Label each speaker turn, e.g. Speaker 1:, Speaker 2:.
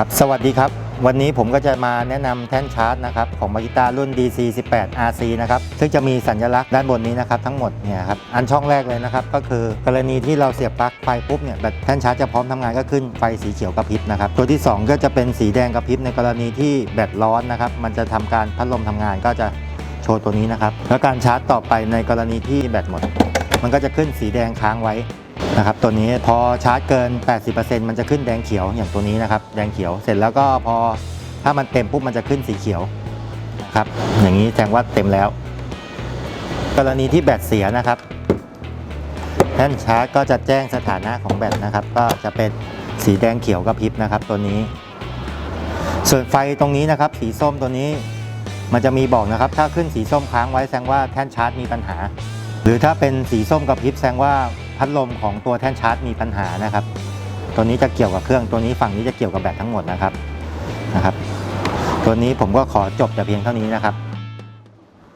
Speaker 1: ครับสวัสดีครับ วันนี้ผมก็จะมาแนะนำแท่นชาร์จนะครับของมากิตารุ่น DC 18 RC นะครับซึ่งจะมีสัญลักษณ์ด้านบนนี้นะครับทั้งหมดเนี่ยครับอันช่องแรกเลยนะครับก็คือกรณีที่เราเสียบปลั๊กไฟปุ๊บเนี่ยแบตแท่นชาร์จจะพร้อมทำงานก็ขึ้นไฟสีเขียวกระพริบนะครับตัวที่ 2 ก็จะเป็นสีแดงกระพริบในกรณีที่แบตร้อนนะครับมันจะทำการพัดลมทำงานก็จะโชว์ตัวนี้นะครับแล้วการชาร์จต่อไปในกรณีที่แบตหมด มันก็จะขึ้นสีแดงค้างไว้ นะครับตัวนี้พอชาร์จเกิน 80%มันจะขึ้นแดงเขียวอย่างตัวนี้นะครับแดงเขียวเสร็จแล้วก็พอถ้ามันเต็มปุ๊บมันจะขึ้นสีเขียวครับอย่างนี้แสดงว่าเต็มแล้ว กรณีที่แบตเสียนะครับแท่นชาร์จก็จะแจ้งสถานะของแบตนะครับ ก็จะเป็นสีแดงเขียวกระพริบนะครับ ตัวนี้ ส่วนไฟตรงนี้นะครับ สีส้มตัวนี้มันจะมีบอกนะครับ ถ้าขึ้นสีส้มค้างไว้แสดงว่าแท่นชาร์จมีปัญหา หรือถ้าเป็นสีส้มกระพริบแสดงว่า พัดลมของตัวแท่นชาร์จมีปัญหานะครับ ตัวนี้จะเกี่ยวกับเครื่องตัวนี้ฝั่งนี้จะเกี่ยวกับแบตทั้งหมดนะครับนะครับ ตัวนี้ผมก็ขอจบแต่เพียงเท่านี้นะครับ